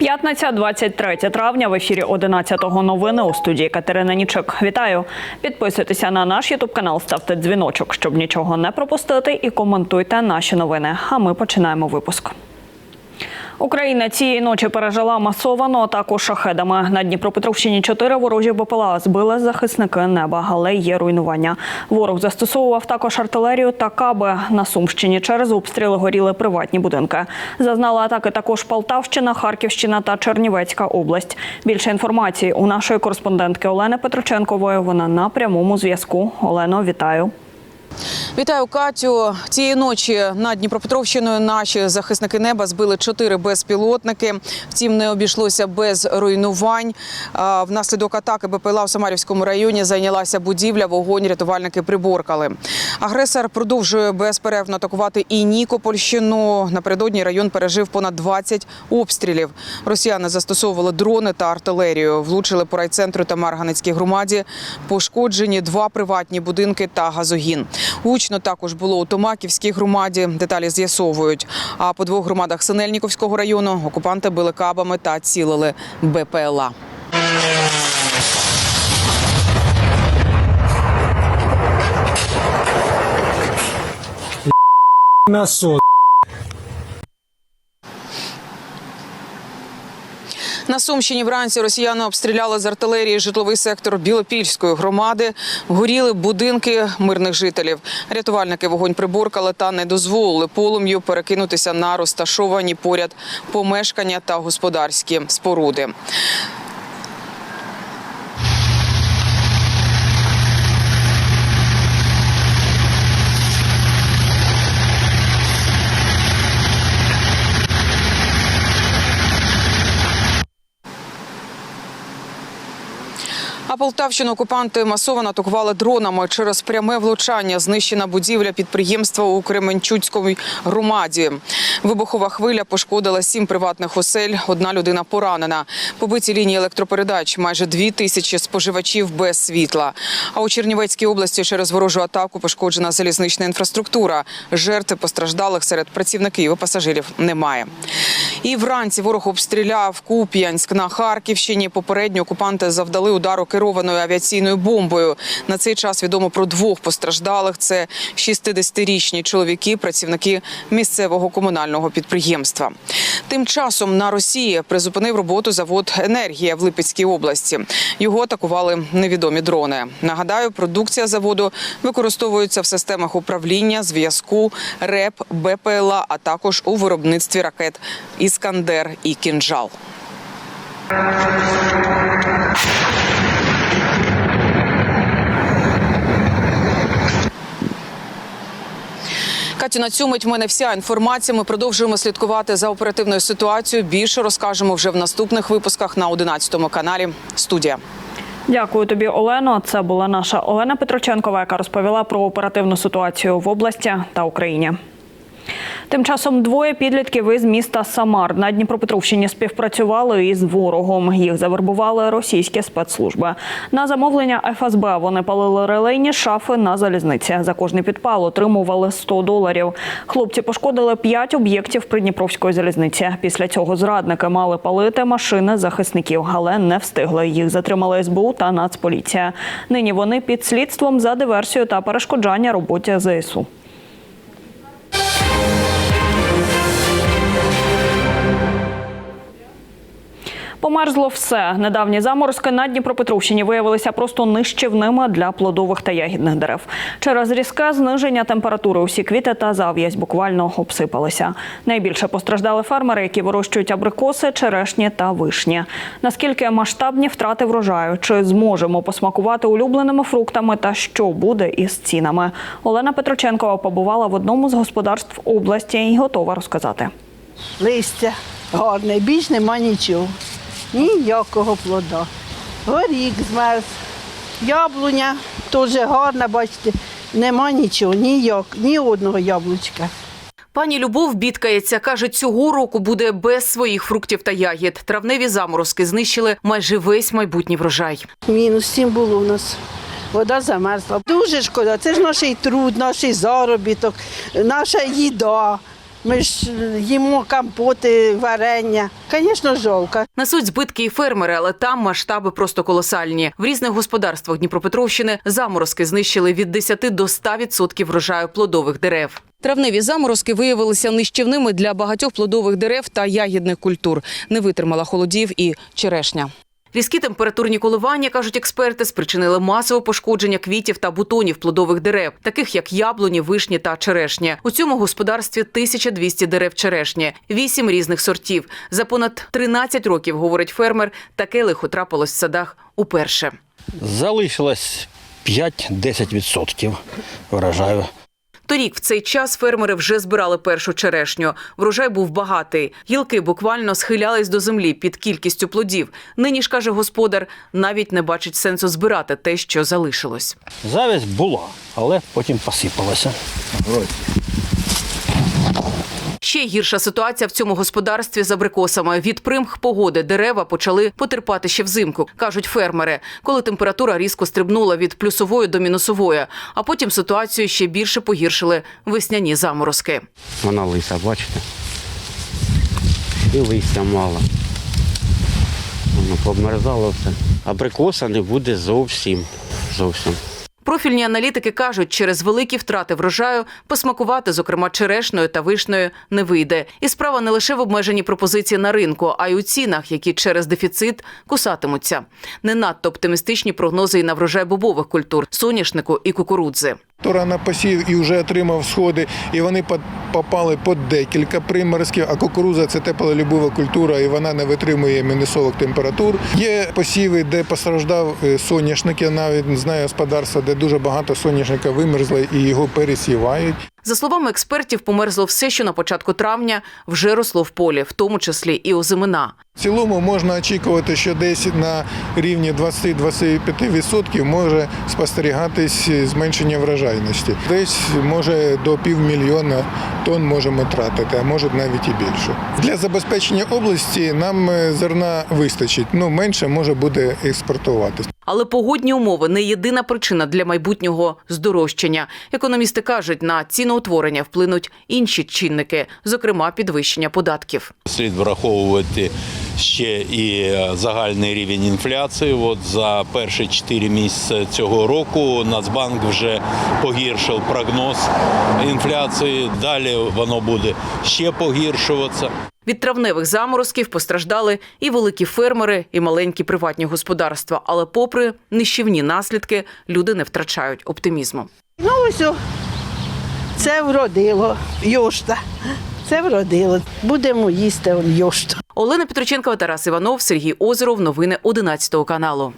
П'ятниця, 23 травня. В ефірі 11-го новини у студії Катерина Нічик. Вітаю! Підписуйтеся на наш ютуб канал, ставте дзвіночок, щоб нічого не пропустити, і коментуйте наші новини. А ми починаємо випуск. Україна цієї ночі пережила масовану атаку шахедами. На Дніпропетровщині чотири ворожі БПЛА збили захисники неба, але є руйнування. Ворог застосовував також артилерію та каби. На Сумщині через обстріли горіли приватні будинки. Зазнала атаки також Полтавщина, Харківщина та Чернівецька область. Більше інформації у нашої кореспондентки Олени Петроченкової. Вона на прямому зв'язку. Олено, вітаю. Вітаю Катю. Цієї ночі над Дніпропетровщиною наші захисники неба збили чотири безпілотники. Втім, не обійшлося без руйнувань. Внаслідок атаки БПЛА в Самарівському районі зайнялася будівля. Вогонь рятувальники приборкали. Агресор продовжує безперервно атакувати і Нікопольщину. Напередодні район пережив понад 20 обстрілів. Росіяни застосовували дрони та артилерію. Влучили по райцентру та Марганецькій громаді. Пошкоджені два приватні будинки та газогін. Гучно також було у Томаківській громаді. Деталі з'ясовують. А по двох громадах Синельніковського району окупанти били кабами та цілили БПЛА. мясо. На Сумщині вранці росіяни обстріляли з артилерії житловий сектор Білопільської громади. Горіли будинки мирних жителів. Рятувальники вогонь приборкали та не дозволили полум'ю перекинутися на розташовані поряд помешкання та господарські споруди. Полтавщину окупанти масово атакували дронами через пряме влучання. Знищена будівля підприємства у Кременчуцькій громаді. Вибухова хвиля пошкодила сім приватних осель. Одна людина поранена. Побиті лінії електропередач. Майже дві тисячі споживачів без світла. А у Чернівецькій області через ворожу атаку пошкоджена залізнична інфраструктура. Жертв постраждалих серед працівників і пасажирів немає. І вранці ворог обстріляв Куп'янськ на Харківщині. Попередньо окупанти завдали удару керованою авіаційною бомбою. На цей час відомо про двох постраждалих. Це 60-річні чоловіки, працівники місцевого комунального підприємства. Тим часом на Росії призупинив роботу завод Енергія в Липецькій області. Його атакували невідомі дрони. Нагадаю, продукція заводу використовується в системах управління, зв'язку, РЕП, БПЛА, а також у виробництві ракет Іскандер і Кінжал. Катю, на цю мить в мене вся інформація. Ми продовжуємо слідкувати за оперативною ситуацією. Більше розкажемо вже в наступних випусках на 11 каналі. Студія. Дякую тобі, Олено. Це була наша Олена Петроченкова, яка розповіла про оперативну ситуацію в області та Україні. Тим часом двоє підлітків із міста Самар на Дніпропетровщині співпрацювали із ворогом. Їх завербували російські спецслужби. На замовлення ФСБ вони палили релейні шафи на залізниці. За кожний підпал отримували 100 доларів. Хлопці пошкодили п'ять об'єктів Придніпровської залізниці. Після цього зрадники мали палити машини захисників, але не встигли. Їх затримали СБУ та Нацполіція. Нині вони під слідством за диверсію та перешкоджання роботі ЗСУ. Померзло все. Недавні заморозки на Дніпропетровщині виявилися просто нищівними для плодових та ягідних дерев. Через різке зниження температури усі квіти та зав'язь буквально обсипалися. Найбільше постраждали фермери, які вирощують абрикоси, черешні та вишні. Наскільки масштабні втрати врожаю? Чи зможемо посмакувати улюбленими фруктами та що буде із цінами? Олена Петроченкова побувала в одному з господарств області і готова розказати. листя гарне, більш нема нічого. Ніякого плода. Горік змерз, яблуня теж гарна, бачите, нема нічого, ніяк, ні одного яблучка. Пані Любов бідкається. Каже, цього року буде без своїх фруктів та ягід. Травневі заморозки знищили майже весь майбутній врожай. Мінус сім було у нас. Вода замерзла. Дуже шкода. Це ж наш труд, наш заробіток, наша їда. Ми ж їмо компоти, варення. Звісно, жалко. Несуть збитки і фермери, але там масштаби просто колосальні. В різних господарствах Дніпропетровщини заморозки знищили від 10 до 100% врожаю плодових дерев. Травневі заморозки виявилися нищівними для багатьох плодових дерев та ягідних культур. Не витримала холодів і черешня. Різкі температурні коливання, кажуть експерти, спричинили масове пошкодження квітів та бутонів плодових дерев, таких як яблуні, вишні та черешня. У цьому господарстві 1200 дерев черешні, вісім різних сортів. За понад 13 років, говорить фермер, таке лихо трапилось в садах уперше. Залишилось 5-10% врожаю. Торік в цей час фермери вже збирали першу черешню. Врожай був багатий. Гілки буквально схилялись до землі під кількістю плодів. Нині ж каже господар, навіть не бачить сенсу збирати те, що залишилось. Завість була, але потім посипалася. Ще гірша ситуація в цьому господарстві з абрикосами. Від примх погоди дерева почали потерпати ще взимку, кажуть фермери, коли температура різко стрибнула від плюсової до мінусової. А потім ситуацію ще більше погіршили весняні заморозки. Вона лиса, бачите? І листя мало. Воно померзало все. Абрикоса не буде зовсім. Зовсім. Профільні аналітики кажуть, через великі втрати врожаю посмакувати, зокрема черешною та вишнею, не вийде. І справа не лише в обмеженні пропозиції на ринку, а й у цінах, які через дефіцит кусатимуться. Не надто оптимістичні прогнози і на врожай бобових культур соняшнику і кукурудзи. Тора на посів і вже отримав сходи, і вони по- попали під декілька приморозків. А кукуруза це теплолюбива культура, і вона не витримує мінусових температур. Є посіви, де постраждав е, соняшник. Я навіть знаю господарства, де дуже багато соняшника вимерзло і його пересівають. За словами експертів, померзло все, що на початку травня вже росло в полі, в тому числі і озимина. В цілому можна очікувати, що десь на рівні 20-25% може спостерігатись зменшення врожайності. Десь може до півмільйона тонн можемо тратити, а може навіть і більше. Для забезпечення області нам е, зерна вистачить. Ну менше може буде експортуватись. Але погодні умови не єдина причина для майбутнього здорожчання. Економісти кажуть, на ціноутворення вплинуть інші чинники, зокрема підвищення податків. Слід враховувати ще і е, загальний рівень інфляції. От за перші 4 місяці цього року Нацбанк вже погіршив прогноз інфляції. Далі воно буде ще погіршуватися. Від травневих заморозків постраждали і великі фермери, і маленькі приватні господарства. Але, попри нищівні наслідки, люди не втрачають оптимізму. Ну ось це вродило, йошта. Це вродило. Будемо їсти он йошту. Олена Петроченкова, Тарас Іванов, Сергій Озеров. Новини 11 каналу.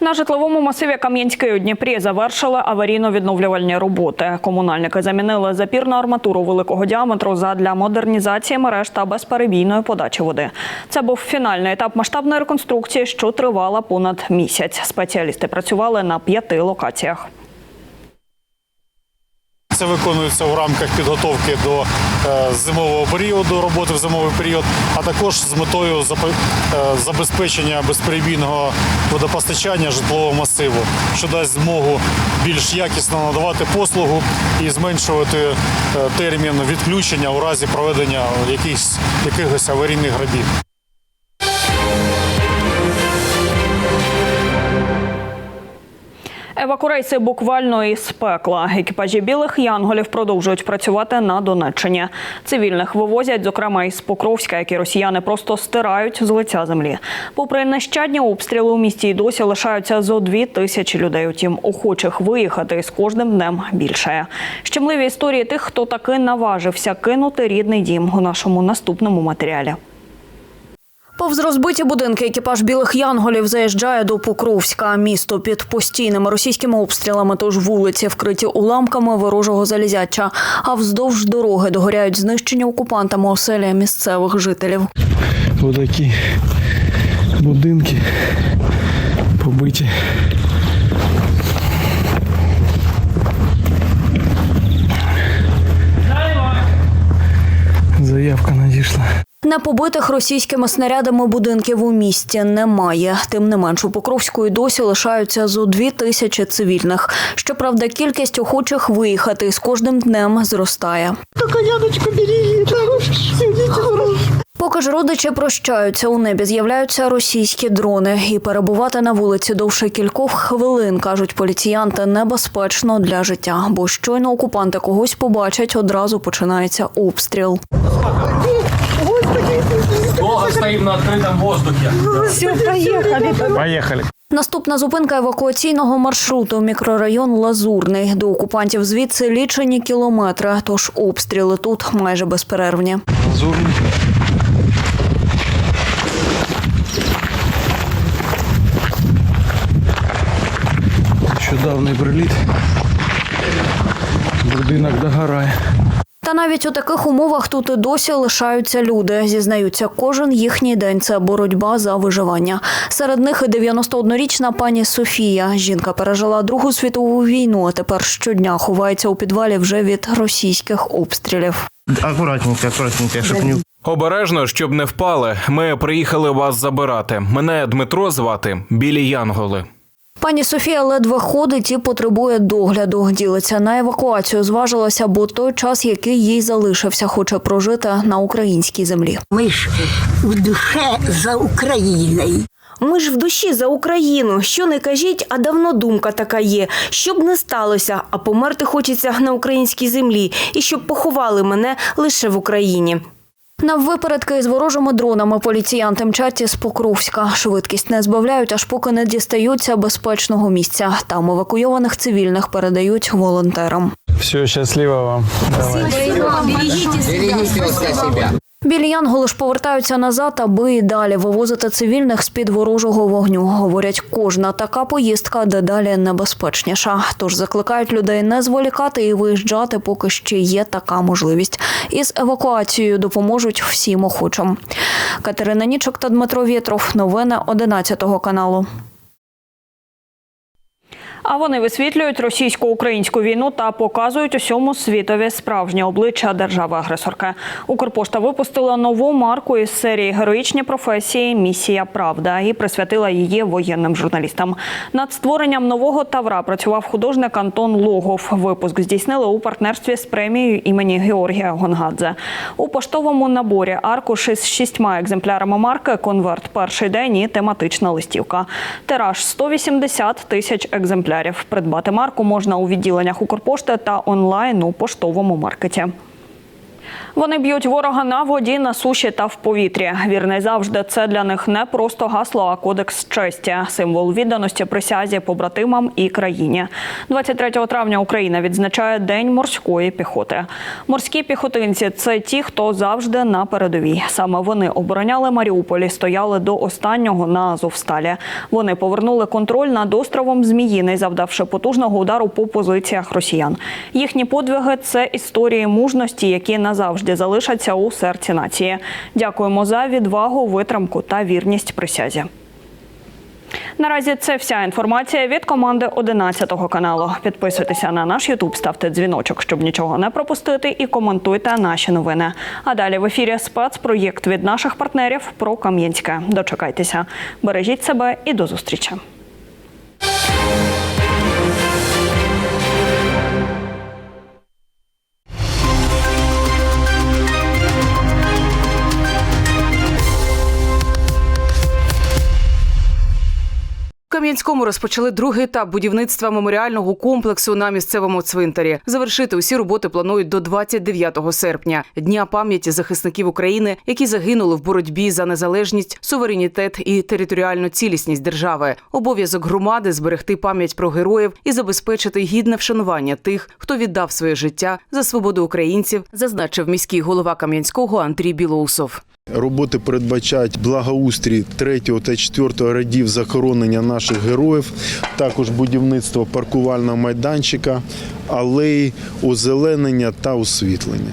На житловому масиві Кам'янський у Дніпрі завершили аварійно-відновлювальні роботи. Комунальники замінили запірну арматуру великого діаметру задля модернізації мереж та безперебійної подачі води. Це був фінальний етап масштабної реконструкції, що тривала понад місяць. Спеціалісти працювали на п'яти локаціях. Це виконується у рамках підготовки до е, зимового періоду, роботи в зимовий період, а також з метою е, забезпечення безперебійного водопостачання житлового масиву, що дасть змогу більш якісно надавати послугу і зменшувати е, термін відключення у разі проведення якихось, аварійних робіт. Евакурейси буквально із пекла. Екіпажі білих янголів продовжують працювати на Донеччині. Цивільних вивозять, зокрема із Покровська, які росіяни просто стирають з лиця землі. Попри нещадні обстріли у місті й досі лишаються зо дві тисячі людей. Утім, охочих виїхати з кожним днем більше. Щемливі історії тих, хто таки наважився кинути рідний дім у нашому наступному матеріалі. Повз розбиті будинки екіпаж білих янголів заїжджає до Покровська. Місто під постійними російськими обстрілами, тож вулиці вкриті уламками ворожого залізяча. А вздовж дороги догоряють знищені окупантами оселі місцевих жителів. Ось такі будинки побиті. Заявка надійшла. Непобитих російськими снарядами будинків у місті немає. Тим не менш, у Покровську і досі лишаються зо дві тисячі цивільних. Щоправда, кількість охочих виїхати з кожним днем зростає. Поки ж родичі прощаються, у небі з'являються російські дрони, і перебувати на вулиці довше кількох хвилин, кажуть поліціянти, небезпечно для життя, бо щойно окупанти когось побачать, одразу починається обстріл. Поїхали. Наступна зупинка евакуаційного маршруту мікрорайон Лазурний. До окупантів звідси лічені кілометри, тож обстріли тут майже безперервні. Лазурний. Нещодавний приліт. Будинок догорає. Та навіть у таких умовах тут і досі лишаються люди. Зізнаються, кожен їхній день це боротьба за виживання. Серед них і 91-річна пані Софія. Жінка пережила Другу світову війну, а тепер щодня ховається у підвалі вже від російських обстрілів. Акуратненько, акуратненько, щоб не Обережно, щоб не впали. Ми приїхали вас забирати. Мене Дмитро звати білі Янголи. Пані Софія ледве ходить і потребує догляду. Ділиться на евакуацію, зважилася, бо той час, який їй залишився, хоче прожити на українській землі. Ми ж в душе за Україною. Ми ж в душі за Україну. Що не кажіть, а давно думка така є. Щоб не сталося, а померти хочеться на українській землі, і щоб поховали мене лише в Україні. На випередки з ворожими дронами поліціянти мчать із Покровська. Швидкість не збавляють, аж поки не дістаються безпечного місця. Там евакуйованих цивільних передають волонтерам. Все, щасливо вам. Білі янголи ж повертаються назад, аби і далі вивозити цивільних з-під ворожого вогню. Говорять, кожна така поїздка дедалі небезпечніша. Тож закликають людей не зволікати і виїжджати, поки ще є така можливість. Із евакуацією допоможуть всім охочим. Катерина Нічок та Дмитро Вєтров. Новини 11 каналу. А вони висвітлюють російсько-українську війну та показують усьому світові справжнє обличчя держави-агресорки. Укрпошта випустила нову марку із серії Героїчні професії Місія Правда і присвятила її воєнним журналістам. Над створенням нового тавра працював художник Антон Логов. Випуск здійснили у партнерстві з премією імені Георгія Гонгадзе. У поштовому наборі аркуш із шістьма екземплярами марки, конверт перший день і тематична листівка. Тираж 180 тисяч екземплярів. Придбати марку можна у відділеннях Укрпошти та онлайн у поштовому маркеті. Вони б'ють ворога на воді, на суші та в повітрі. Вірний завжди це для них не просто гасло, а кодекс честі, символ відданості присязі побратимам і країні. 23 травня Україна відзначає День морської піхоти. Морські піхотинці це ті, хто завжди на передовій. Саме вони обороняли Маріуполі, стояли до останнього на Азовсталі. Вони повернули контроль над островом Зміїний, завдавши потужного удару по позиціях росіян. Їхні подвиги це історії мужності, які назавжди залишаться у серці нації. Дякуємо за відвагу, витримку та вірність присязі. Наразі це вся інформація від команди 11 каналу. Підписуйтеся на наш Ютуб, ставте дзвіночок, щоб нічого не пропустити, і коментуйте наші новини. А далі в ефірі спецпроєкт від наших партнерів про Кам'янське. Дочекайтеся, бережіть себе і до зустрічі. Кам'янському розпочали другий етап будівництва меморіального комплексу на місцевому цвинтарі. Завершити усі роботи планують до 29 серпня, дня пам'яті захисників України, які загинули в боротьбі за незалежність, суверенітет і територіальну цілісність держави. Обов'язок громади зберегти пам'ять про героїв і забезпечити гідне вшанування тих, хто віддав своє життя за свободу українців, зазначив міський голова Кам'янського Андрій Білоусов. Роботи передбачають благоустрій 3 та 4 радів захоронення наших героїв, також будівництво паркувального майданчика, алеї, озеленення та освітлення.